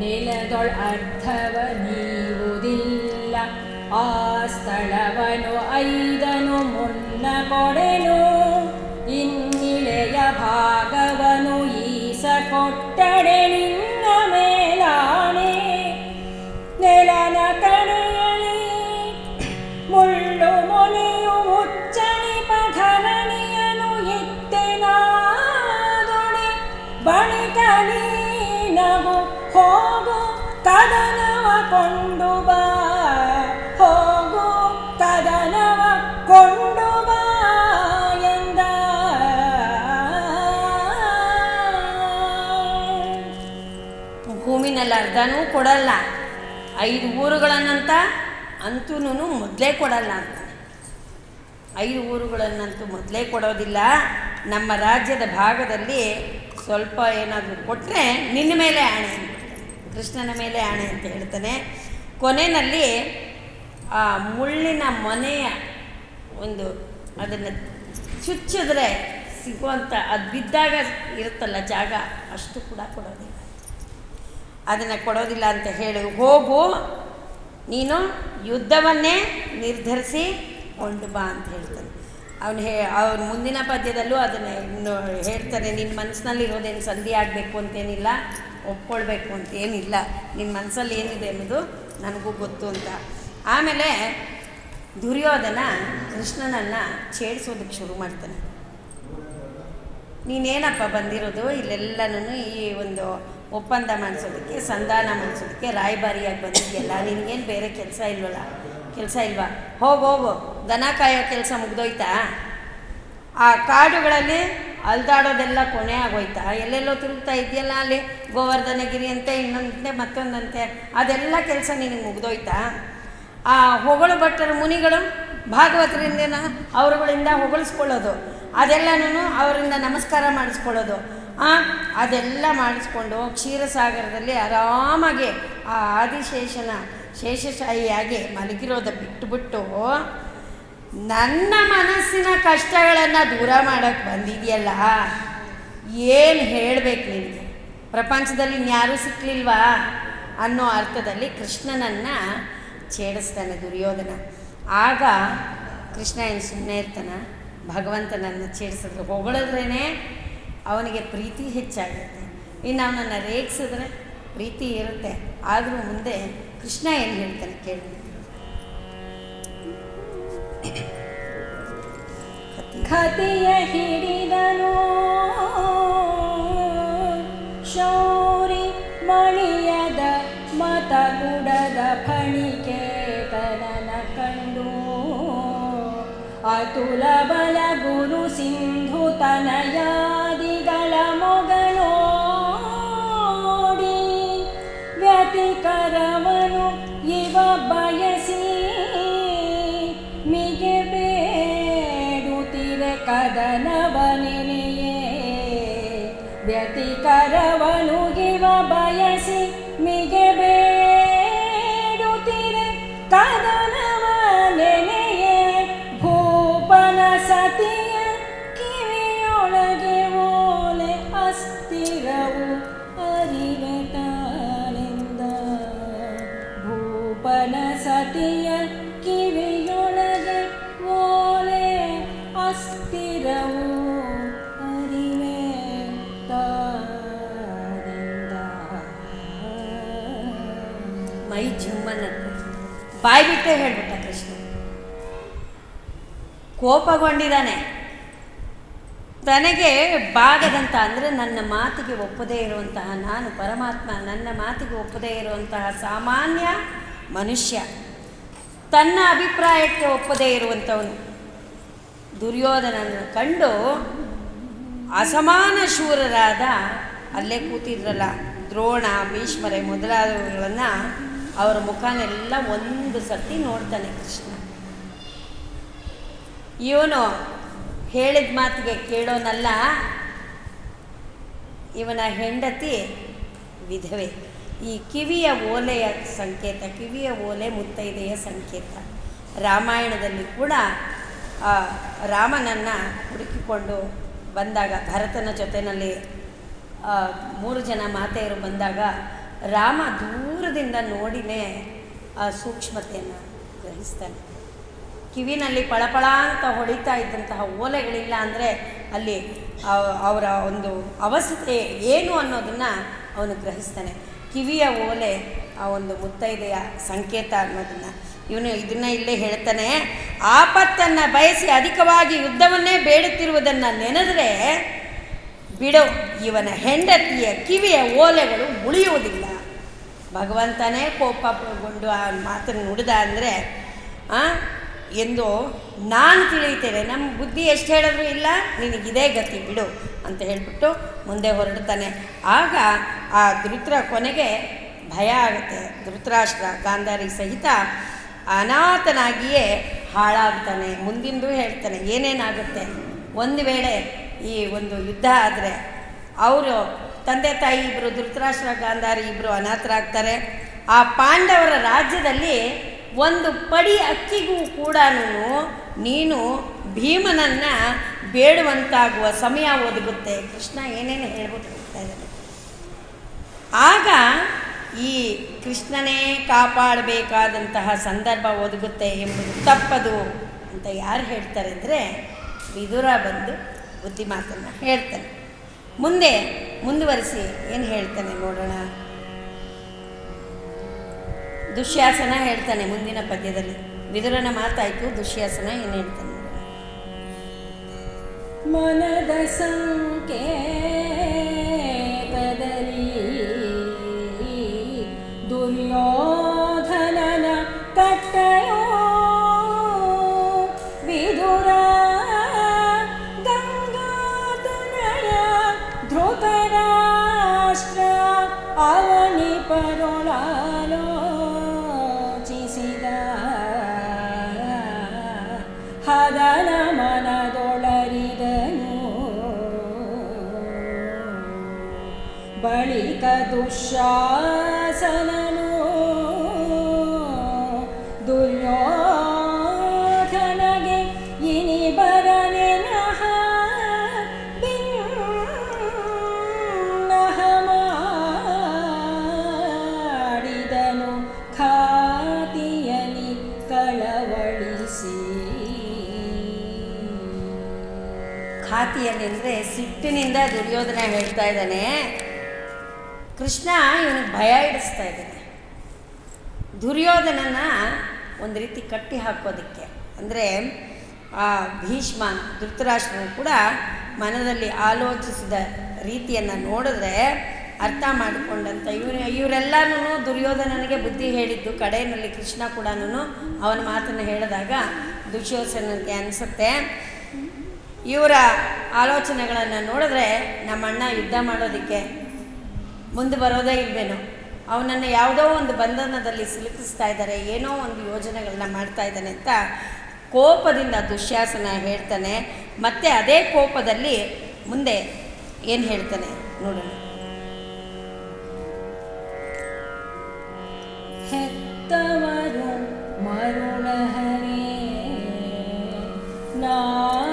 ನೆಲದೊಳ್ ಅರ್ಥವ ನೀವುದಿಲ್ಲ ಆ ಸ್ಥಳವನು ಐದನು ಮುನ್ನ ಕೊಡೆನು ಕದನವ ಕೊಂಡು ಬಾ ಹೋಗು ಕದನವ ಕೊಂಡು ಬಾ ಎಂದ ಭೂಮಿನಲ್ಲಿ ಅರ್ಧನೂ ಕೊಡಲ್ಲ. ಐದು ಊರುಗಳನ್ನಂತ ಅಂತೂ ಮೊದಲೇ ಕೊಡಲ್ಲ ಅಂತ. ಐದು ಊರುಗಳನ್ನಂತೂ ಮೊದಲೇ ಕೊಡೋದಿಲ್ಲ. ನಮ್ಮ ರಾಜ್ಯದ ಭಾಗದಲ್ಲಿ ಸ್ವಲ್ಪ ಏನಾದರೂ ಕೊಟ್ಟರೆ ನಿನ್ನ ಮೇಲೆ ಆಣೆ. ಕೃಷ್ಣನ ಮೇಲೆ ಆಣೆ ಅಂತ ಹೇಳ್ತಾನೆ. ಕೊನೆಯಲ್ಲಿ, ಆ ಮುಳ್ಳಿನ ಮನೆಯ ಒಂದು ಅದನ್ನು ಚುಚ್ಚಿದ್ರೆ ಸಿಗುವಂಥ ಅದು ಬಿದ್ದಾಗ ಇರುತ್ತಲ್ಲ ಜಾಗ, ಅಷ್ಟು ಕೂಡ ಕೊಡೋದಿಲ್ಲ. ಅದನ್ನು ಕೊಡೋದಿಲ್ಲ ಅಂತ ಹೇಳಿ. ಹೋಗು, ನೀನು ಯುದ್ಧವನ್ನೇ ನಿರ್ಧರಿಸಿ ಕೊಂಡು ಬಾ ಅಂತ ಹೇಳ್ತಾನೆ. ಅವನು ಹೇ ಅವ್ರ ಮುಂದಿನ ಪದ್ಯದಲ್ಲೂ ಅದನ್ನು ಹೇಳ್ತಾನೆ ನಿನ್ನ ಮನಸ್ಸಿನಲ್ಲಿ ಇರೋದೇನು ಸಂಧಿ ಆಗಬೇಕು ಅಂತೇನಿಲ್ಲ. ಒಪ್ಕೊಳ್ಬೇಕು ಅಂತೇನಿಲ್ಲ ನಿನ್ನ ಮನಸ್ಸಲ್ಲಿ ಏನಿದೆ ಅನ್ನೋದು ನನಗೂ ಗೊತ್ತು ಅಂತ. ಆಮೇಲೆ ದುರ್ಯೋಧನ ಕೃಷ್ಣನನ್ನು ಛೇಡಿಸೋದಕ್ಕೆ ಶುರು ಮಾಡ್ತಾನೆ. ನೀನೇನಪ್ಪ ಬಂದಿರೋದು? ಇಲ್ಲೆಲ್ಲನೂ ಈ ಒಂದು ಒಪ್ಪಂದ ಮಾಡಿಸೋದಕ್ಕೆ, ಸಂಧಾನ ಮಾಡಿಸೋದಕ್ಕೆ, ರಾಯಭಾರಿಯಾಗಿ ಬಂದಿದೆಯಲ್ಲ ನಿನಗೇನು ಬೇರೆ ಕೆಲಸ ಇಲ್ವಲ್ಲ? ಕೆಲಸ ಇಲ್ವಾ? ಹೋಗು ಹೋಗು. ದನ ಕಾಯೋ ಕೆಲಸ ಮುಗ್ದೋಯ್ತಾ? ಆ ಕಾಡುಗಳಲ್ಲಿ ಅಲ್ದಾಡೋದೆಲ್ಲ ಕೊನೆ ಆಗೋಯ್ತಾ? ಎಲ್ಲೆಲ್ಲೋ ತಿರುಗ್ತಾ ಇದೆಯಲ್ಲ ಅಲ್ಲಿ ಗೋವರ್ಧನಗಿರಿ ಅಂತೆ ಇನ್ನೊಂದಂತೆ ಮತ್ತೊಂದಂತೆ ಅದೆಲ್ಲ ಕೆಲಸ ನಿನಗೆ ಮುಗ್ದೋಯ್ತಾ? ಆ ಹೊಗಳು ಭಟ್ಟರ ಮುನಿಗಳು ಭಾಗವತರಿಂದ ಅವರುಗಳಿಂದ ಹೊಗಳಿಸ್ಕೊಳ್ಳೋದು. ಅದೆಲ್ಲನೂ ಅವರಿಂದ ನಮಸ್ಕಾರ ಮಾಡಿಸ್ಕೊಳ್ಳೋದು. ಅದೆಲ್ಲ ಮಾಡಿಸ್ಕೊಂಡು ಕ್ಷೀರಸಾಗರದಲ್ಲಿ ಆರಾಮಾಗಿ ಆ ಆದಿಶೇಷನ ಶೇಷಶಾಹಿಯಾಗಿ ಮಲಗಿರೋದ ಬಿಟ್ಟುಬಿಟ್ಟು ನನ್ನ ಮನಸ್ಸಿನ ಕಷ್ಟಗಳನ್ನು ದೂರ ಮಾಡೋಕ್ಕೆ ಬಂದಿದೆಯಲ್ಲ? ಏನು ಹೇಳಬೇಕು ನಿನಗೆ? ಪ್ರಪಂಚದಲ್ಲಿ ಇನ್ಯಾರೂ ಸಿಕ್ಕಲಿಲ್ವಾ ಅನ್ನೋ ಅರ್ಥದಲ್ಲಿ ಕೃಷ್ಣನನ್ನು ಛೇಡಿಸ್ತಾನೆ ದುರ್ಯೋಧನ. ಆಗ ಕೃಷ್ಣ ಏನು ಸುಮ್ಮನೆ ಇರ್ತಾನ? ಭಗವಂತನನ್ನು ಛೇಡಿಸಿದ್ರೆ ಹೊಗಳಿದ್ರೇ ಅವನಿಗೆ ಪ್ರೀತಿ ಹೆಚ್ಚಾಗುತ್ತೆ. ಇನ್ನು ಅವನನ್ನು ರೇಗಿಸಿದ್ರೆ ಪ್ರೀತಿ ಇರುತ್ತೆ. ಆದರೂ ಮುಂದೆ ಕೃಷ್ಣ ಏನು ಹೇಳ್ತಾನೆ ಕೇಳಿ. ಖತಿಯ ಹಿಡಿದನು? ಶೌರಿ ಮಣಿಯದ ಮತಗುಡದ ಫಣಿಕೇತನನ ಕಂಡು. ಅತುಲ ಬಲ ಗುರು ಸಿಂಧು ತನಯಾದಿಗಳ ಮೊಗಳೋಡಿ ಇವ ಬಯಸಿ ಸತಿಯ ಕಿವಿಯೊಳಗೆ ಓಲೆ ಅಸ್ಥಿರವು ಅರಿವೆ ತಾಳೆಂದ ಭೂಪನ ಸತಿಯ ಕಿವಿಯೊಳಗೆ ಓಲೆ ಅಸ್ಥಿರವು ಅರಿವೆ ತಾಳೆಂದ ಮೈ ಜುಮ್ಮನಂತೆ ಬಾಯಿ ಬಿಟ್ಟೇ ಹೇಳ್ಬಿಟ್ಟ ಕೃಷ್ಣ ಕೋಪಗೊಂಡಿದ್ದಾನೆ. ತನಗೆ ಬಾಗದಂತ ಅಂದರೆ ನನ್ನ ಮಾತಿಗೆ ಒಪ್ಪದೇ ಇರುವಂತಹ ನಾನು ಪರಮಾತ್ಮ ನನ್ನ ಮಾತಿಗೆ ಒಪ್ಪದೇ ಇರುವಂತಹ ಸಾಮಾನ್ಯ ಮನುಷ್ಯ. ತನ್ನ ಅಭಿಪ್ರಾಯಕ್ಕೆ ಒಪ್ಪದೇ ಇರುವಂಥವನು. ದುರ್ಯೋಧನನ್ನು ಕಂಡು ಅಸಮಾನ ಶೂರರಾದ ಅಲ್ಲೇ ಕೂತಿದ್ರಲ್ಲ, ದ್ರೋಣ, ಭೀಷ್ಮರೆ ಮೊದಲಾದವುಗಳನ್ನು ಅವರ ಮುಖನೆಲ್ಲ ಒಂದು ಸರ್ತಿ ನೋಡ್ತಾನೆ ಕೃಷ್ಣ. ಇವನು ಹೇಳಿದ ಮಾತಿಗೆ ಕೇಳೋನಲ್ಲ. ಇವನ ಹೆಂಡತಿ ವಿಧವೆ. ಈ ಕಿವಿಯ ಓಲೆಯ ಸಂಕೇತ, ಕಿವಿಯ ಓಲೆ ಮುತ್ತೈದೆಯ ಸಂಕೇತ. ರಾಮಾಯಣದಲ್ಲಿ ಕೂಡ ರಾಮನನ್ನು ಹುಡುಕಿಕೊಂಡು ಬಂದಾಗ, ಭರತನ ಜೊತೆಯಲ್ಲಿ ಮೂರು ಜನ ಮಾತೆಯರು ಬಂದಾಗ, ರಾಮ ದೂರದಿಂದ ನೋಡಿನೇ ಆ ಸೂಕ್ಷ್ಮತೆಯನ್ನು ಗ್ರಹಿಸ್ತಾನೆ. ಕಿವಿನಲ್ಲಿ ಪಳಪಳ ಅಂತ ಹೊಡಿತಾ ಇದ್ದಂತಹ ಓಲೆಗಳಿಲ್ಲ ಅಂದರೆ ಅಲ್ಲಿ ಅವರ ಒಂದು ಅವಸ್ಥೆ ಏನು ಅನ್ನೋದನ್ನು ಅವನು ಗ್ರಹಿಸ್ತಾನೆ. ಕಿವಿಯ ಓಲೆ ಆ ಒಂದು ಮುತ್ತೈದೆಯ ಸಂಕೇತ ಅನ್ನೋದನ್ನು. ಇವನು ಇದನ್ನ ಇಲ್ಲೇ ಹೇಳ್ತಾನೆ, ಆಪತ್ತನ್ನು ಬಯಸಿ ಅಧಿಕವಾಗಿ ಯುದ್ಧವನ್ನೇ ಬೇಡುತ್ತಿರುವುದನ್ನು ನೆನೆದರೆ ಬಿಡು, ಇವನ ಹೆಂಡತಿಯ ಕಿವಿಯ ಓಲೆಗಳು ಮುಳಿಯುವುದಿಲ್ಲ. ಭಗವಂತನೇ ಕೋಪಗೊಂಡು ಆ ಮಾತನ್ನು ನುಡಿದ ಅಂದರೆ ಎಂದು ನಾನು ತಿಳಿಯುತ್ತೇನೆ ನಮ್ಮ ಬುದ್ಧಿ ಎಷ್ಟು ಹೇಳಿದ್ರು ಇಲ್ಲ ನಿನಗಿದೇ ಗತಿ, ಬಿಡು ಅಂತ ಹೇಳಿಬಿಟ್ಟು ಮುಂದೆ ಹೊರಡ್ತಾನೆ. ಆಗ ಆ ಧೃತ್ರ ಕೊನೆಗೆ ಭಯ ಆಗುತ್ತೆ. ಧೃತರಾಷ್ಟ್ರ ಗಾಂಧಾರಿ ಸಹಿತ ಅನಾಥನಾಗಿಯೇ ಹಾಳಾಗ್ತಾನೆ. ಮುಂದಿಂದು ಹೇಳ್ತಾನೆ, ಏನೇನಾಗುತ್ತೆ? ಒಂದು ವೇಳೆ ಈ ಒಂದು ಯುದ್ಧ ಆದರೆ ಅವರು ತಂದೆ ತಾಯಿ ಇಬ್ಬರು ಧೃತರಾಷ್ಟ್ರ ಗಾಂಧಾರಿ ಇಬ್ಬರು ಅನಾಥರಾಗ್ತಾರೆ. ಆ ಪಾಂಡವರ ರಾಜ್ಯದಲ್ಲಿ ಒಂದು ಪಡಿ ಅಕ್ಕಿಗೂ ಕೂಡ ನೀನು ಭೀಮನನ್ನು ಬೇಡುವಂತಾಗುವ ಸಮಯ ಒದಗುತ್ತೆ. ಕೃಷ್ಣ ಏನೇನು ಹೇಳ್ಬಿಟ್ಟು ಇದ್ದಾನೆ. ಆಗ ಈ ಕೃಷ್ಣನೇ ಕಾಪಾಡಬೇಕಾದಂತಹ ಸಂದರ್ಭ ಒದಗುತ್ತೆ ಎಂಬುದು ತಪ್ಪದು ಅಂತ ಯಾರು ಹೇಳ್ತಾರೆ ಅಂದರೆ ವಿದುರ ಬಂದು ಬುದ್ಧಿ ಮಾತನ್ನು ಹೇಳ್ತಾನೆ. ಮುಂದೆ ಮುಂದುವರಿಸಿ ಏನು ಹೇಳ್ತಾನೆ ನೋಡೋಣ. ದುಶ್ಯಾಸನ ಹೇಳ್ತಾನೆ ಮುಂದಿನ ಪದ್ಯದಲ್ಲಿ. ವಿದುರನ ಮಾತಾಯಿತು ದುಶ್ಯಾಸನ ಏನು ಹೇಳ್ತಾನೆ? ಮನದ ಸಂಕೇತದಲ್ಲಿ ದುರ್ಯೋಧನಗೆ ಇನಿ ಬರನೆನಹ ಭಿನ್ನಹ ಮಾಡಿದನು ಖಾತಿಯಲಿ ಕಳವಳಿಸಿ. ಖಾತಿಯಲ್ಲಿ ಅಂದರೆ ಸಿಟ್ಟಿನಿಂದ ದುರ್ಯೋಧನ ಹೇಳ್ತಾ ಇದ್ದಾನೆ. ಕೃಷ್ಣ ಇವನಿಗೆ ಭಯ ಇಡಿಸ್ತಾ ಇದ್ದಾನೆ. ದುರ್ಯೋಧನನ ಒಂದು ರೀತಿ ಕಟ್ಟಿ ಹಾಕೋದಕ್ಕೆ. ಅಂದರೆ ಆ ಭೀಷ್ಮ, ಧೃತರಾಷ್ಟ್ರನು ಕೂಡ ಮನದಲ್ಲಿ ಆಲೋಚಿಸಿದ ರೀತಿಯನ್ನು ನೋಡಿದ್ರೆ ಅರ್ಥ ಮಾಡಿಕೊಂಡಂತ ಇವರು ಇವರೆಲ್ಲನೂ ದುರ್ಯೋಧನನಿಗೆ ಬುದ್ಧಿ ಹೇಳಿದ್ದು, ಕಡೆಯಲ್ಲಿ ಕೃಷ್ಣ ಕೂಡ ಅವನ ಮಾತನ್ನು ಹೇಳಿದಾಗ ದುಶ್ಯೋಧನನಿಗೆ ಅನಿಸುತ್ತೆ. ಇವರ ಆಲೋಚನೆಗಳನ್ನು ನೋಡಿದ್ರೆ ನಮ್ಮಣ್ಣ ಯುದ್ಧ ಮಾಡೋದಕ್ಕೆ ಮುಂದೆ ಬರೋದೇ ಇಲ್ವೇನೋ? ಅವನನ್ನು ಯಾವುದೋ ಒಂದು ಬಂಧನದಲ್ಲಿ ಸಿಲುಕಿಸ್ತಾ ಇದ್ದಾರೆ, ಏನೋ ಒಂದು ಯೋಜನೆಗಳನ್ನ ಮಾಡ್ತಾ ಇದ್ದಾನೆ ಅಂತ ಕೋಪದಿಂದ ದುಶ್ಯಾಸನ ಹೇಳ್ತಾನೆ, ಮತ್ತೆ ಅದೇ ಕೋಪದಲ್ಲಿ ಮುಂದೆ ಏನು ಹೇಳ್ತಾನೆ ನೋಡೋಣ. ಹೆತ್ತವರು ಮರುಳಹರೇ ನಾವಿನ್ನೆತ್ತ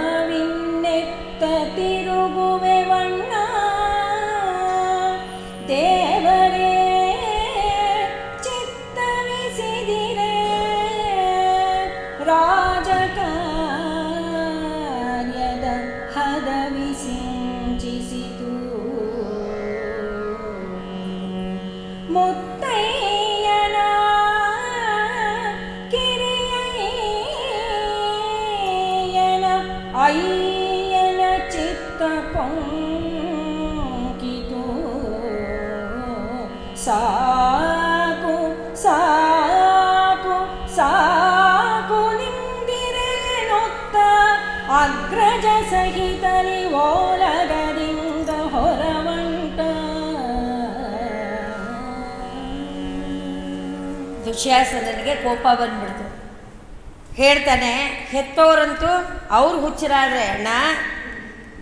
ದುಶ್ಯಾಸನಿಗೆ ಕೋಪ ಬಂದ್ಬಿಡ್ತು. ಹೇಳ್ತಾನೆ ಹೆತ್ತವರಂತೂ ಅವ್ರು ಹುಚ್ಚರಾದರೆ ಅಣ್ಣ,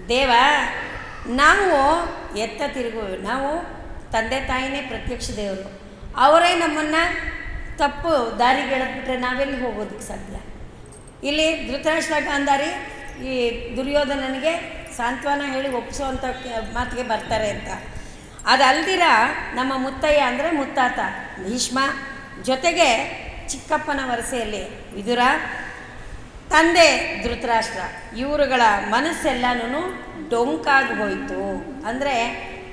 ದೇವ, ನಾವು ಎತ್ತ ತಿರುಗು ನಾವು ತಂದೆ ತಾಯಿನೇ ಪ್ರತ್ಯಕ್ಷ ದೇವರು. ಅವರೇ ನಮ್ಮನ್ನು ತಪ್ಪು ದಾರಿಗೆಳೆದ್ಬಿಟ್ರೆ ನಾವೆಲ್ಲಿ ಹೋಗೋದಕ್ಕೆ ಸಾಧ್ಯ? ಇಲ್ಲಿ ಧೃತರಾಷ್ಟ್ರ ಗಾಂಧಾರಿ ಈ ದುರ್ಯೋಧನನಿಗೆ ಸಾಂತ್ವನ ಹೇಳಿ ಒಪ್ಪಿಸುವಂಥ ಮಾತಿಗೆ ಬರ್ತಾರೆ ಅಂತ. ಅದಲ್ದಿರ ನಮ್ಮ ಮುತ್ತಯ್ಯ ಅಂದರೆ ಮುತ್ತಾತ, ಭೀಷ್ಮ ಜೊತೆಗೆ ಚಿಕ್ಕಪ್ಪನ ವರಸೆಯಲ್ಲಿ ವಿದುರ, ತಂದೆ ಧೃತರಾಷ್ಟ್ರ, ಇವರುಗಳ ಮನಸ್ಸೆಲ್ಲನೂ ಡೊಂಕಾಗಿ ಹೋಯಿತು. ಅಂದರೆ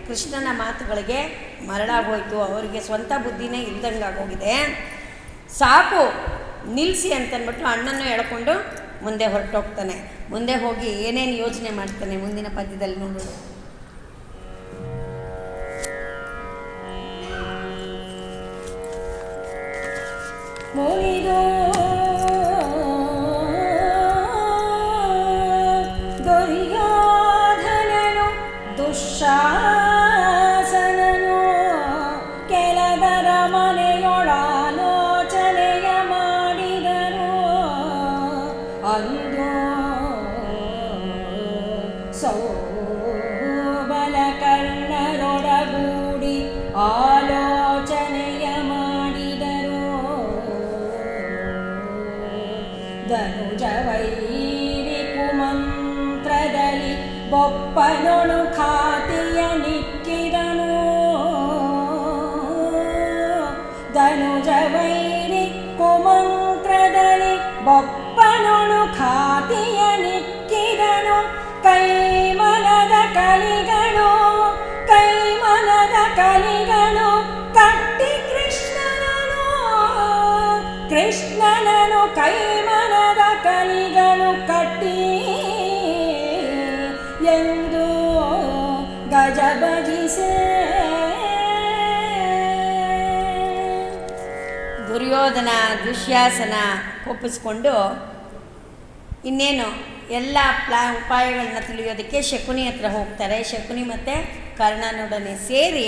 ಕೃಷ್ಣನ ಮಾತುಗಳಿಗೆ ಮರಳಾಗೋಯ್ತು ಅವರಿಗೆ ಸ್ವಂತ ಬುದ್ಧಿನೇ ಇಲ್ದಂಗೆ ಆಗೋಗಿದೆ. ಸಾಕು ನಿಲ್ಲಿಸಿ ಅಂತನ್ಬಿಟ್ಟು ಅಣ್ಣನ್ನು ಎಳ್ಕೊಂಡು ಮುಂದೆ ಹೊರಟೋಗ್ತಾನೆ. ಮುಂದೆ ಹೋಗಿ ಏನೇನು ಯೋಚನೆ ಮಾಡ್ತಾನೆ ಮುಂದಿನ ಪದ್ಯದಲ್ಲಿ ನೋಡೋದು ಮುನಿದು ದುರ್ಯೋಧನನು ದುಶ್ಶಾಸನನು. ಕೆಲದರ ಮನೆಯೊಳಾಲೋಚನೆಯ ಮಾಡಿದರು. ಅಂದು ಸೌಬಲ ಕರ್ಣರೊಡಗೂಡಿ ಆಲೋಚನೆಯ ಬೊಪ್ಪನೊಳು ಖಾತಿಯ ನಿಕ್ಕಿದನು ಧನುಜ ವೈರಿ ಕುಮಂತ್ರದಲ್ಲಿ ಬೊಪ್ಪನೊಣು ಖಾತಿಯ ನಿಕ್ಕಿದನು ಕೈಮನದ ಕಲಿಗಳು ಕೈಮನದ ಕಲಿಗಳು ಕಟ್ಟಿ ಕೃಷ್ಣನನು ಕೃಷ್ಣನನು ಕೈಮನದ ಕಲಿಗಳು ಕಟ್ಟಿ ದುರ್ಯೋಧನ ದುಶ್ಯಾಸನ ಒಪ್ಪಿಸ್ಕೊಂಡು ಇನ್ನೇನು ಎಲ್ಲ ಪ್ಲಾ ಉಪಾಯಗಳನ್ನ ತಿಳಿಯೋದಕ್ಕೆ ಶಕುನಿ ಹತ್ರ ಹೋಗ್ತಾರೆ. ಶಕುನಿ ಮತ್ತು ಕರ್ಣನೊಡನೆ ಸೇರಿ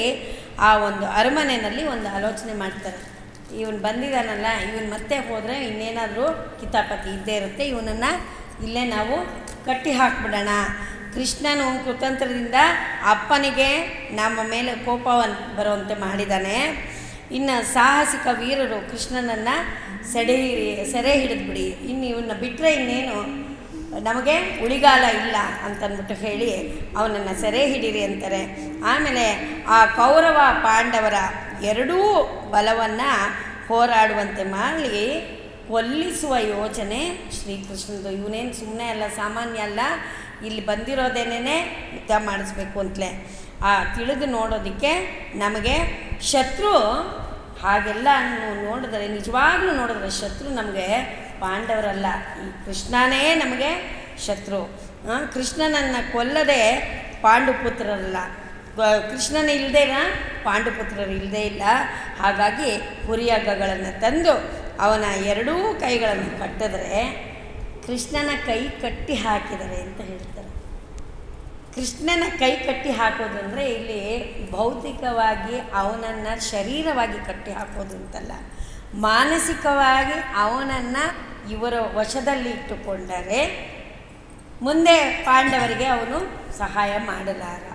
ಆ ಒಂದು ಅರಮನೆಯಲ್ಲಿ ಒಂದು ಆಲೋಚನೆ ಮಾಡ್ತಾರೆ. ಇವನು ಬಂದಿದ್ದಾನಲ್ಲ, ಇವನು ಮತ್ತೆ ಹೋದರೆ ಇನ್ನೇನಾದರೂ ಕಿತಾಪತಿ ಇದ್ದೇ ಇರುತ್ತೆ. ಇವನನ್ನು ಇಲ್ಲೇ ನಾವು ಕಟ್ಟಿ ಹಾಕ್ಬಿಡೋಣ. ಕೃಷ್ಣನು ಕುತಂತ್ರದಿಂದ ಅಪ್ಪನಿಗೆ ನಮ್ಮ ಮೇಲೆ ಕೋಪವನ್ನು ಬರುವಂತೆ ಮಾಡಿದ್ದಾನೆ ಇನ್ನು ಸಾಹಸಿಕ ವೀರರು ಕೃಷ್ಣನನ್ನು ಸೆಡೆ ಸೆರೆ ಹಿಡಿದ್ಬಿಡಿ ಇನ್ನು ಇವನ್ನ ಬಿಟ್ಟರೆ ಇನ್ನೇನು? ನಮಗೆ ಉಳಿಗಾಲ ಇಲ್ಲ ಅಂತಂದ್ಬಿಟ್ಟು ಹೇಳಿ ಅವನನ್ನು ಸೆರೆ ಹಿಡೀರಿ ಅಂತಾರೆ. ಆಮೇಲೆ ಆ ಕೌರವ ಪಾಂಡವರ ಎರಡೂ ಬಲವನ್ನು ಹೋರಾಡುವಂತೆ ಮಾಡಿ ಕೊಲ್ಲಿಸುವ ಯೋಚನೆ ಶ್ರೀಕೃಷ್ಣದು. ಇವನೇನು ಸುಮ್ಮನೆ ಅಲ್ಲ, ಸಾಮಾನ್ಯ ಅಲ್ಲ. ಇಲ್ಲಿ ಬಂದಿರೋದೇನೇ ಯುದ್ಧ ಮಾಡಿಸ್ಬೇಕು ಅಂತಲೇ. ಆ ತಿಳಿದು ನೋಡೋದಕ್ಕೆ ನಮಗೆ ಶತ್ರು ಹಾಗೆಲ್ಲ ನೋಡಿದರೆ, ನಿಜವಾಗ್ಲೂ ನೋಡಿದ್ರೆ ಶತ್ರು ನಮಗೆ ಪಾಂಡವರಲ್ಲ. ಈ ಕೃಷ್ಣನೇ ನಮಗೆ ಶತ್ರು. ಕೃಷ್ಣನನ್ನು ಕೊಲ್ಲದೆ ಪಾಂಡುಪುತ್ರರಲ್ಲ. ಕೃಷ್ಣನ ಇಲ್ಲದೇನ ಪಾಂಡುಪುತ್ರರು ಇಲ್ಲದೇ ಇಲ್ಲ. ಹಾಗಾಗಿ ಹುರಿಯಗ್ಗಗಳನ್ನು ತಂದು ಅವನ ಎರಡೂ ಕೈಗಳನ್ನು ಕಟ್ಟಿದ್ರೆ ಕೃಷ್ಣನ ಕೈ ಕಟ್ಟಿ ಹಾಕಿದರೆ ಅಂತ ಹೇಳ್ತಾರೆ. ಕೃಷ್ಣನ ಕೈ ಕಟ್ಟಿ ಹಾಕೋದು ಅಂದರೆ ಇಲ್ಲಿ ಭೌತಿಕವಾಗಿ ಅವನನ್ನು ಶರೀರವಾಗಿ ಕಟ್ಟಿ ಹಾಕೋದು ಅಂತಲ್ಲ. ಮಾನಸಿಕವಾಗಿ ಅವನನ್ನು ಇವರ ವಶದಲ್ಲಿ ಇಟ್ಟುಕೊಂಡರೆ ಮುಂದೆ ಪಾಂಡವರಿಗೆ ಅವನು ಸಹಾಯ ಮಾಡಲಾರ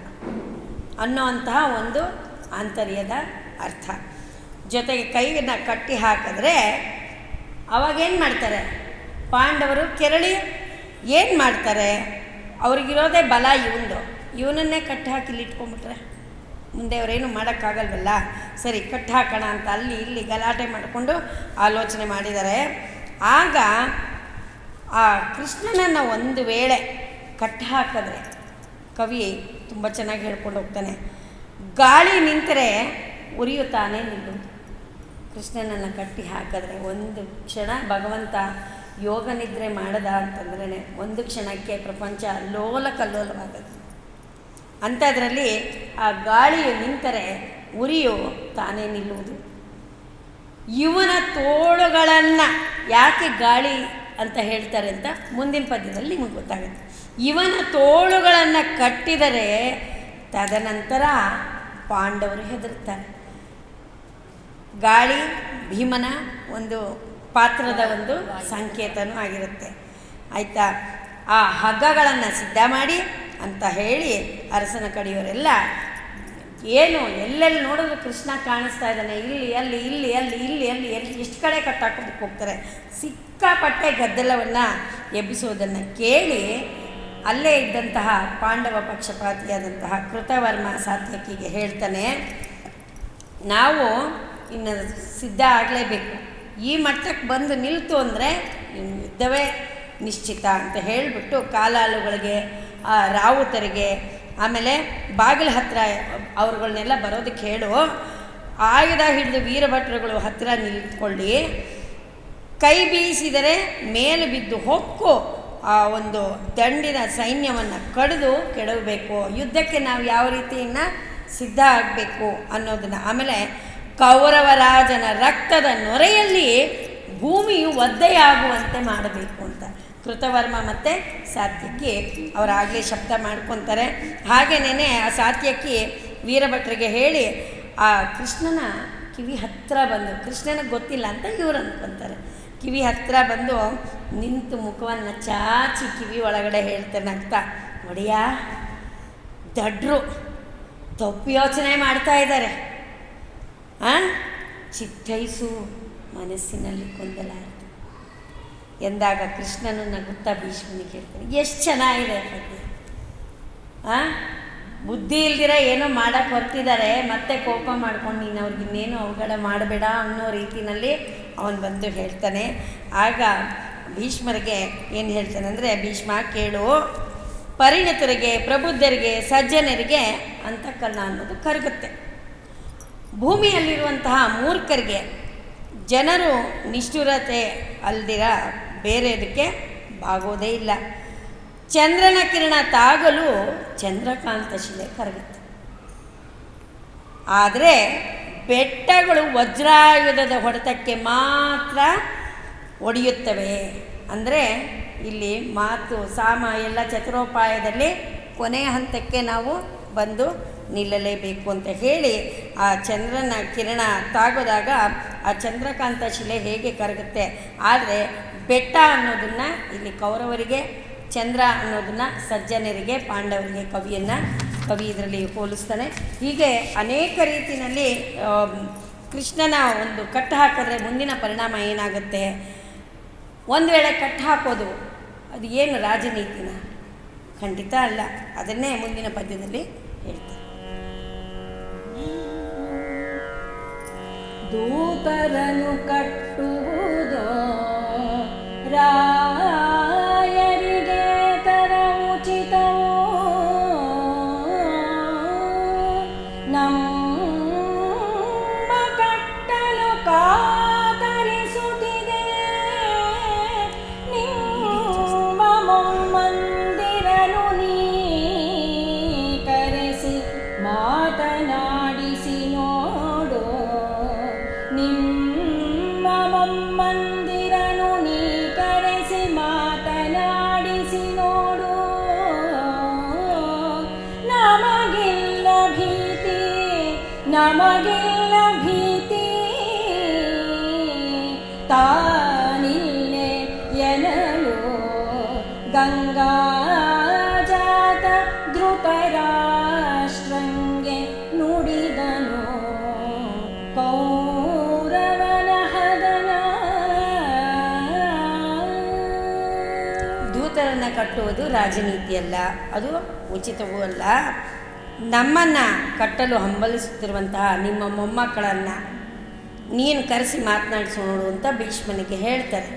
ಅನ್ನೋಂತಹ ಒಂದು ಆಂತರ್ಯದ ಅರ್ಥ. ಜೊತೆಗೆ ಕೈಯನ್ನು ಕಟ್ಟಿ ಹಾಕಿದ್ರೆ ಅವಾಗೇನು ಮಾಡ್ತಾರೆ? ಪಾಂಡವರು ಕೆರಳಿ ಏನು ಮಾಡ್ತಾರೆ? ಅವ್ರಿಗಿರೋದೇ ಬಲ ಇವಂದು ಇವನನ್ನೇ ಕಟ್ಟಿ ಹಾಕಿ ಇಲ್ಲಿ ಇಟ್ಕೊಂಡ್ಬಿಟ್ರೆ ಮುಂದೆ ಅವರೇನು ಮಾಡೋಕ್ಕಾಗಲ್ವಲ್ಲ? ಸರಿ, ಕಟ್ಟಿ ಹಾಕೋಣ ಅಂತ ಅಲ್ಲಿ ಇಲ್ಲಿ ಗಲಾಟೆ ಮಾಡಿಕೊಂಡು ಆಲೋಚನೆ ಮಾಡಿದ್ದಾರೆ. ಆಗ ಆ ಕೃಷ್ಣನನ್ನು ಒಂದು ವೇಳೆ ಕಟ್ಟಿ ಹಾಕಿದ್ರೆ ಕವಿ ತುಂಬ ಚೆನ್ನಾಗಿ ಹೇಳ್ಕೊಂಡು ಹೋಗ್ತಾನೆ. ಗಾಳಿ ನಿಂತರೆ ಉರಿಯುತ್ತಾನೆ ನಿಲ್ಲು. ಕೃಷ್ಣನನ್ನು ಕಟ್ಟಿ ಹಾಕಿದ್ರೆ ಒಂದು ಕ್ಷಣ ಭಗವಂತ ಯೋಗ ನಿದ್ರೆ ಮಾಡದ ಅಂತಂದ್ರೇ ಒಂದು ಕ್ಷಣಕ್ಕೆ ಪ್ರಪಂಚ ಲೋಲ ಕಲ್ಲೋಲವಾಗುತ್ತೆ. ಅಂಥದ್ರಲ್ಲಿ ಆ ಗಾಳಿಯು ನಿಂತರೆ ಉರಿಯು ತಾನೇ ನಿಲ್ಲುವುದು. ಇವನ ತೋಳುಗಳನ್ನು ಯಾಕೆ ಗಾಳಿ ಅಂತ ಹೇಳ್ತಾರೆ ಅಂತ ಮುಂದಿನ ಪದ್ಯದಲ್ಲಿ ನಿಮಗೆ ಗೊತ್ತಾಗುತ್ತೆ. ಇವನ ತೋಳುಗಳನ್ನು ಕಟ್ಟಿದರೆ ತದನಂತರ ಪಾಂಡವರು ಹೆದರ್ತಾರೆ ಗಾಳಿ ಭೀಮನ ಒಂದು ಪಾತ್ರದ ಒಂದು ಸಂಕೇತನೂ ಆಗಿರುತ್ತೆ. ಆಯಿತಾ? ಆ ಹಗ್ಗಗಳನ್ನು ಸಿದ್ಧ ಮಾಡಿ ಅಂತ ಹೇಳಿ ಅರಸನ ಕಡೆಯವರೆಲ್ಲ ಏನು ಎಲ್ಲೆಲ್ಲಿ ನೋಡಿದ್ರು ಕೃಷ್ಣ ಕಾಣಿಸ್ತಾ ಇದ್ದಾನೆ. ಇಲ್ಲಿ, ಅಲ್ಲಿ ಇಲ್ಲಿ ಅಲ್ಲಿ ಇಲ್ಲಿ, ಅಲ್ಲಿ ಎಲ್ಲಿ ಎಷ್ಟು ಕಡೆ ಕಟ್ಟಾಕೋದಕ್ಕೆ ಹೋಗ್ತಾರೆ. ಸಿಕ್ಕಾಪಟ್ಟೆ ಗದ್ದಲವನ್ನು ಎಬ್ಬಿಸೋದನ್ನು ಕೇಳಿ ಅಲ್ಲೇ ಇದ್ದಂತಹ ಪಾಂಡವ ಪಕ್ಷಪಾತಿಯಾದಂತಹ ಕೃತವರ್ಮ ಸಾತ್ವಕಿಗೆ ಹೇಳ್ತಾನೆ, ನಾವು ಇನ್ನು ಸಿದ್ಧ ಆಗಲೇಬೇಕು. ಈ ಮಟ್ಟಕ್ಕೆ ಬಂದು ನಿಲ್ತು ಅಂದರೆ ಯುದ್ಧವೇ ನಿಶ್ಚಿತ ಅಂತ ಹೇಳಿಬಿಟ್ಟು ಕಾಲಾಳುಗಳಿಗೆ, ಆ ರಾವುತರಿಗೆ, ಆಮೇಲೆ ಬಾಗಿಲ ಹತ್ರ ಅವ್ರುಗಳನ್ನೆಲ್ಲ ಬರೋದಕ್ಕೆ ಹೇಳು. ಆಯುಧ ಹಿಡಿದು ವೀರಭಟ್ರುಗಳು ಹತ್ತಿರ ನಿಂತ್ಕೊಳ್ಳಿ. ಕೈ ಬೀಸಿದರೆ ಮೇಲೆ ಬಿದ್ದು ಹೊಕ್ಕು ಆ ಒಂದು ದಂಡಿನ ಸೈನ್ಯವನ್ನು ಕಡಿದು ಕೆಡವಬೇಕು. ಯುದ್ಧಕ್ಕೆ ನಾವು ಯಾವ ರೀತಿಯನ್ನು ಸಿದ್ಧ ಆಗಬೇಕು ಅನ್ನೋದನ್ನು. ಆಮೇಲೆ ಕೌರವರಾಜನ ರಕ್ತದ ನೊರೆಯಲ್ಲಿ ಭೂಮಿಯು ಒದ್ದೆಯಾಗುವಂತೆ ಮಾಡಬೇಕು ಅಂತ ಕೃತವರ್ಮ ಮತ್ತು ಸಾತ್ಯಕಿ ಅವರಾಗಲೇ ಶಬ್ದ ಮಾಡ್ಕೊತಾರೆ. ಹಾಗೇನೇ ಆ ಸಾತ್ಯಕಿ ವೀರಭಟ್ರಿಗೆ ಹೇಳಿ, ಆ ಕೃಷ್ಣನ ಕಿವಿ ಹತ್ತಿರ ಬಂದು, ಕೃಷ್ಣನಿಗೆ ಗೊತ್ತಿಲ್ಲ ಅಂತ ಇವ್ರು ಅಂದ್ಕೊತಾರೆ. ಕಿವಿ ಹತ್ತಿರ ಬಂದು ನಿಂತು ಮುಖವನ್ನು ಚಾಚಿ ಕಿವಿ ಒಳಗಡೆ ಹೇಳ್ತಾನೆ ಅಂತ. ಒಡೆಯ, ದಡ್ರು, ತಪ್ಪು ಯೋಚನೆ ಮಾಡ್ತಾ ಇದ್ದಾರೆ. ಆ? ಚಿತ್ತೈಸು ಮನಸ್ಸಿನಲ್ಲಿ ಕೊಂದಲ ಎಂದಾಗ ಕೃಷ್ಣನು ನಗುತ್ತಾ ಭೀಷ್ಮನಿಗೆ ಹೇಳ್ತಾನೆ, ಎಷ್ಟು ಚೆನ್ನಾಗಿದೆ ಪದ್ಯ ಆ? ಬುದ್ಧಿ ಇಲ್ದಿರ ಏನೋ ಮಾಡಕ್ಕೆ ಹೊರ್ತಿದ್ದಾರೆ ಮತ್ತೆ ಕೋಪ ಮಾಡ್ಕೊಂಡು ನೀನು ಅವ್ರಿಗೆ ಇನ್ನೇನು ಅವಘಡ ಮಾಡಬೇಡ ಅನ್ನೋ ರೀತಿಯಲ್ಲಿ ಅವನು ಬಂದು ಹೇಳ್ತಾನೆ. ಆಗ ಭೀಷ್ಮರಿಗೆ ಏನು ಹೇಳ್ತಾನೆ ಅಂದರೆ, ಭೀಷ್ಮ, ಕೇಳು. ಪರಿಣಿತರಿಗೆ, ಪ್ರಬುದ್ಧರಿಗೆ, ಸಜ್ಜನರಿಗೆ, ಅಂತಃಕರಣ ಅನ್ನೋದು ಕರಗುತ್ತೆ. ಭೂಮಿಯಲ್ಲಿರುವಂತಹ ಮೂರ್ಖರಿಗೆ ಜನರು ನಿಷ್ಠುರತೆ ಅಲ್ದಿರ ಬೇರೆದಕ್ಕೆ ಬಾಗೋದೇ ಇಲ್ಲ. ಚಂದ್ರನ ಕಿರಣ ತಾಗಲು ಚಂದ್ರಕಾಂತ ಶಿಲೆ ಕರಗುತ್ತೆ. ಆದರೆ ಬೆಟ್ಟಗಳು ವಜ್ರಾಯುಧದ ಹೊಡೆತಕ್ಕೆ ಮಾತ್ರ ಒಡೆಯುತ್ತವೆ. ಅಂದರೆ ಇಲ್ಲಿ ಮಾತು ಸಾಮ ಎಲ್ಲ ಚತುರೋಪಾಯದಲ್ಲಿ ಕೊನೆಯ ಹಂತಕ್ಕೆ ನಾವು ಬಂದು ನಿಲ್ಲಲೇಬೇಕು ಅಂತ ಹೇಳಿ ಆ ಚಂದ್ರನ ಕಿರಣ ತಾಗೋದಾಗ ಆ ಚಂದ್ರಕಾಂತ ಶಿಲೆ ಹೇಗೆ ಕರಗುತ್ತೆ? ಆದರೆ ಬೆಟ್ಟ ಅನ್ನೋದನ್ನು ಇಲ್ಲಿ ಕೌರವರಿಗೆ, ಚಂದ್ರ ಅನ್ನೋದನ್ನು ಸಜ್ಜನರಿಗೆ, ಪಾಂಡವರಿಗೆ ಕವಿಯನ್ನು ಕವಿ ಇದರಲ್ಲಿ ಹೋಲಿಸ್ತಾನೆ. ಹೀಗೆ ಅನೇಕ ರೀತಿಯಲ್ಲಿ ಕೃಷ್ಣನ ಒಂದು ಕಟ್ಟು ಹಾಕಿದ್ರೆ ಮುಂದಿನ ಪರಿಣಾಮ ಏನಾಗುತ್ತೆ? ಒಂದು ವೇಳೆ ಕಟ್ಟು ಹಾಕೋದು, ಅದು ಏನು ರಾಜನೀತಿನ? ಖಂಡಿತ ಅಲ್ಲ. ಅದನ್ನೇ ಮುಂದಿನ ಪದ್ಯದಲ್ಲಿ ಹೇಳ್ತಾರೆ ದೂತರನು ಕಟ್ಟುವುದೋ? ರಾಯರಿಗೆ ಕಟ್ಟುವುದು ರಾಜನೀತಿಯಲ್ಲ, ಅದು ಉಚಿತವೂ ಅಲ್ಲ. ನಮ್ಮನ್ನು ಕಟ್ಟಲು ಹಂಬಲಿಸುತ್ತಿರುವಂತಹ ನಿಮ್ಮ ಮೊಮ್ಮಕ್ಕಳನ್ನು ನೀನು ಕರೆಸಿ ಮಾತನಾಡಿಸೋಣ ನೋಡು ಅಂತ ಭೀಷ್ಮನಿಗೆ ಹೇಳ್ತಾರೆ.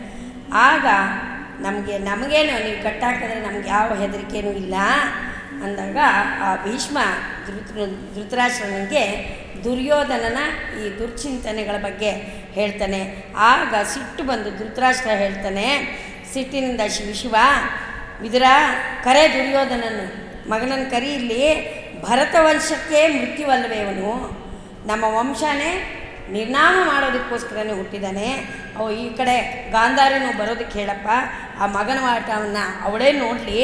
ಆಗ ನಮಗೆ, ನಮಗೇನು ನೀವು ಕಟ್ಟಾಕಿದ್ರೆ ನಮ್ಗೆ ಯಾವ ಹೆದರಿಕೆನೂ ಇಲ್ಲ ಅಂದಾಗ ಆ ಭೀಷ್ಮ ಧೃತ, ಧೃತರಾಷ್ಟ್ರನಿಗೆ ದುರ್ಯೋಧನನ ಈ ದುರ್ಚಿಂತನೆಗಳ ಬಗ್ಗೆ ಹೇಳ್ತಾನೆ. ಆಗ ಸಿಟ್ಟು ಬಂದು ಧೃತರಾಷ್ಟ್ರ ಹೇಳ್ತಾನೆ, ಸಿಟ್ಟಿನಿಂದ ಶಿವ ವಿದುರ ಕರೆ ದುರ್ಯೋಧನನ್ನು ಮಗನನ್ನು ಕರಿ ಇಲ್ಲಿ, ಭರತ ವಂಶಕ್ಕೆ ಮೃತ್ಯುವಲ್ಲವೇ ಅವನು ನಮ್ಮ ವಂಶನೇ ನಿರ್ನಾಮ ಮಾಡೋದಕ್ಕೋಸ್ಕರನೇ ಹುಟ್ಟಿದ್ದಾನೆ ಅವು ಈ ಕಡೆ ಗಾಂಧಾರನು ಬರೋದಕ್ಕೆ ಹೇಳಪ್ಪ. ಆ ಮಗನ ಆಟವನ್ನು ಅವಳೇ ನೋಡಲಿ.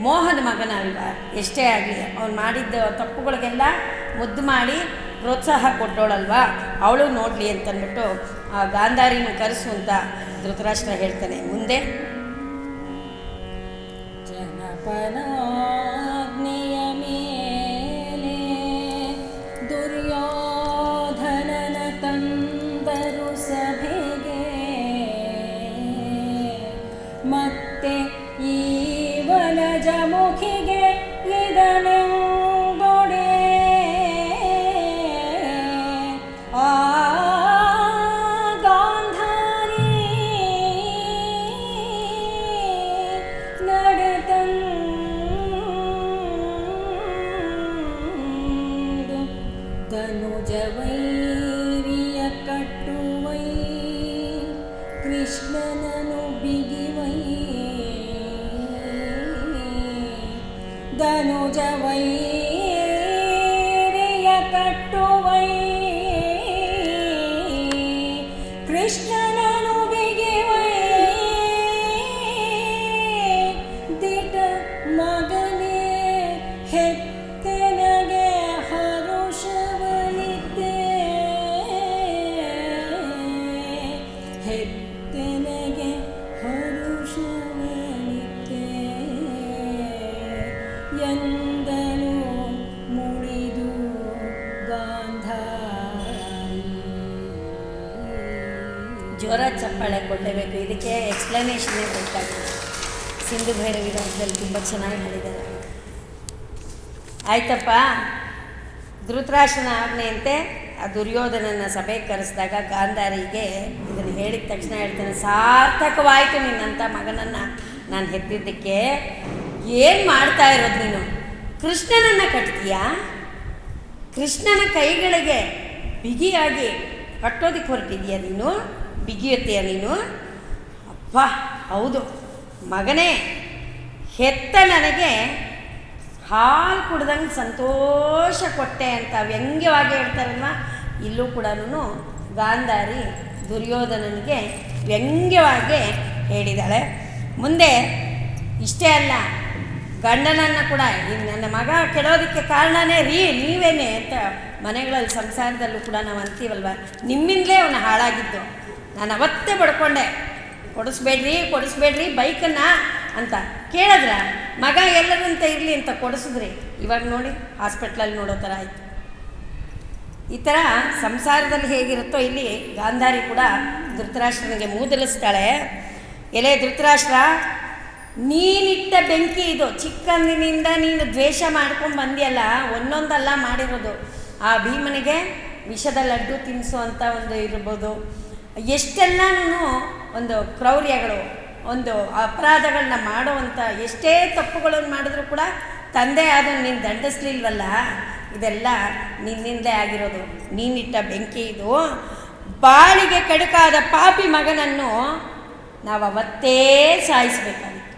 ಮೋಹನ ಮಗನ ಅಲ್ವಾ? ಎಷ್ಟೇ ಆಗಲಿ, ಅವ್ನು ಮಾಡಿದ್ದ ತಪ್ಪುಗಳಿಗೆಲ್ಲ ಮುದ್ದು ಮಾಡಿ ಪ್ರೋತ್ಸಾಹ ಕೊಟ್ಟೋಳಲ್ವಾ? ಅವಳು ನೋಡಲಿ ಅಂತಂದ್ಬಿಟ್ಟು ಆ ಗಾಂಧಾರಿನ ಕರೆಸು ಅಂತ ಧೃತರಾಷ್ಟ್ರ ಹೇಳ್ತಾನೆ. ಮುಂದೆ पराग्नियमे दुर्योधनलतं परुषभि मत् ಕೃಷ್ಣನನು ಕೊಡಲೇಬೇಕು. ಇದಕ್ಕೆ ಎಕ್ಸ್ಪ್ಲನೇಷನ್ನೇ ಬೇಕಾಗಿದೆ ಸಿಂಧು ಭೈರವಿ ರಾಜ್ಯದಲ್ಲಿ ತುಂಬ ಚೆನ್ನಾಗಿ ಹೇಳಿದ್ದಾರೆ ಆಯ್ತಪ್ಪ. ಧೃತರಾಷ್ಟ್ರನ ಆಜ್ಞೆಯಂತೆ ಆ ದುರ್ಯೋಧನನ ಸಭೆ ಕರೆಸಿದಾಗ ಗಾಂಧಾರಿಗೆ ಇದನ್ನು ಹೇಳಿದ ತಕ್ಷಣ ಹೇಳ್ತಾನೆ, ಸಾರ್ಥಕವಾಯಿತು ನಿನ್ನಂಥ ಮಗನನ್ನು ನಾನು ಹೆತ್ತಿದ್ದಕ್ಕೆ ಏನು ಮಾಡ್ತಾ ಇರೋದು ನೀನು? ಕೃಷ್ಣನನ್ನು ಕಟ್ತೀಯಾ? ಕೃಷ್ಣನ ಕೈಗಳಿಗೆ ಬಿಗಿಯಾಗಿ ಕಟ್ಟೋದಕ್ಕೆ ಹೊರಟಿದೀಯ ನೀನು? ಬಿಗಿಯುತ್ತೀಯ ನೀನು? ಅಪ್ಪ, ಹೌದು. ಮಗನೇ, ಹೆತ್ತ ನನಗೆ ಹಾಲು ಕುಡ್ದಂಗೆ ಸಂತೋಷ ಕೊಟ್ಟೆ ಅಂತ ವ್ಯಂಗ್ಯವಾಗಿ ಹೇಳ್ತಾರಲ್ವ? ಇಲ್ಲೂ ಕೂಡ ಗಾಂಧಾರಿ ದುರ್ಯೋಧನನಿಗೆ ವ್ಯಂಗ್ಯವಾಗಿ ಹೇಳಿದ್ದಾಳೆ. ಮುಂದೆ ಇಷ್ಟೇ ಅಲ್ಲ, ಗಂಡನನ್ನು ಕೂಡ ನನ್ನ ಮಗ ಕೆಡೋದಕ್ಕೆ ಕಾರಣನೇ ರೀ, ನೀವೇನೆ ಅಂತ ಮನೆಗಳಲ್ಲಿ ಸಂಸಾರದಲ್ಲೂ ಕೂಡ ನಾವು ಅಂತೀವಲ್ವ? ನಿಮ್ಮಿಂದಲೇ ಅವನು ಹಾಳಾಗಿದ್ದು. ನಾನು ಅವತ್ತೇ ಬಡ್ಕೊಂಡೆ ಕೊಡಿಸ್ಬೇಡ್ರಿ ಕೊಡಿಸ್ಬೇಡ್ರಿ ಬೈಕನ್ನ ಅಂತ ಕೇಳಿದ್ರ, ಮಗ ಎಲ್ಲರಂತ ಇರಲಿ ಅಂತ ಕೊಡಿಸಿದ್ರಿ. ಇವಾಗ ನೋಡಿ ಹಾಸ್ಪಿಟ್ಲಲ್ಲಿ ನೋಡೋ ಥರ ಆಯಿತು. ಈ ಥರ ಸಂಸಾರದಲ್ಲಿ ಹೇಗಿರುತ್ತೋ ಇಲ್ಲಿ ಗಾಂಧಾರಿ ಕೂಡ ಧೃತರಾಷ್ಟ್ರನಿಗೆ ಮೂದಲಿಸ್ತಾಳೆ. ಎಲೆ ಧೃತರಾಷ್ಟ್ರ, ನೀನಿಟ್ಟ ಬೆಂಕಿ ಇದು, ಚಿಕ್ಕಂದಿನಿಂದ ನೀನು ದ್ವೇಷ ಮಾಡ್ಕೊಂಡು ಬಂದಿಯಲ್ಲ, ಒಂದೊಂದಲ್ಲ ಮಾಡಿರೋದು. ಆ ಭೀಮನಿಗೆ ವಿಷದ ಲಡ್ಡು ತಿನ್ನಿಸುವಂಥ ಒಂದು ಇರ್ಬೋದು. ಎಷ್ಟೆಲ್ಲನೂ ಒಂದು ಕ್ರೌರ್ಯಗಳು, ಒಂದು ಅಪರಾಧಗಳನ್ನ ಮಾಡುವಂಥ ಎಷ್ಟೇ ತಪ್ಪುಗಳನ್ನು ಮಾಡಿದ್ರು ಕೂಡ ತಂದೆ ಆದ ನೀನು ದಂಡಿಸ್ಲಿಲ್ವಲ್ಲ? ಇದೆಲ್ಲ ನಿನ್ನಿಂದಲೇ ಆಗಿರೋದು. ನೀನಿಟ್ಟ ಬೆಂಕಿ ಇದು. ಬಾಳಿಗೆ ಕಡುಕಾದ ಪಾಪಿ ಮಗನನ್ನು ನಾವು ಅವತ್ತೇ ಸಾಯಿಸಬೇಕಾಗಿತ್ತು.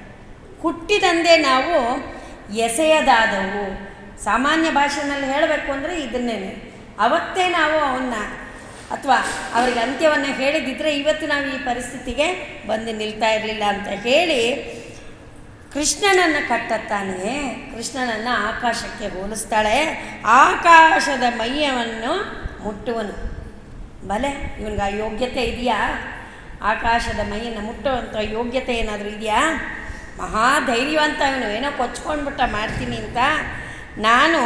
ಹುಟ್ಟಿದಂದೇ ನಾವು ಎಸೆಯದಾದವು. ಸಾಮಾನ್ಯ ಭಾಷೆನಲ್ಲಿ ಹೇಳಬೇಕು ಅಂದರೆ ಇದನ್ನೇ ಅವತ್ತೇ ನಾವು ಅವನ್ನ ಅಥವಾ ಅವರಿಗೆ ಅಂತ್ಯವನ್ನು ಹೇಳಿದಿದ್ರೆ ಇವತ್ತು ನಾವು ಈ ಪರಿಸ್ಥಿತಿಗೆ ಬಂದು ನಿಲ್ತಾ ಇರಲಿಲ್ಲ ಅಂತ ಹೇಳಿ ಕೃಷ್ಣನನ್ನು ಕಟ್ಟತ್ತಾನೆ ಕೃಷ್ಣನನ್ನು ಆಕಾಶಕ್ಕೆ ಹೋಲಿಸ್ತಾಳೆ. ಆಕಾಶದ ಮೈಯವನ್ನು ಮುಟ್ಟುವನು. ಬಲೆ, ಇವನಿಗೆ ಆ ಯೋಗ್ಯತೆ ಇದೆಯಾ? ಆಕಾಶದ ಮೈಯನ್ನು ಮುಟ್ಟುವಂಥ ಯೋಗ್ಯತೆ ಏನಾದರೂ ಇದೆಯಾ? ಮಹಾ ಧೈರ್ಯವಂತ ಇವನು ಏನೋ ಕೊಚ್ಕೊಂಡ್ಬಿಟ್ಟ ಮಾಡ್ತೀನಿ ಅಂತ. ನಾನು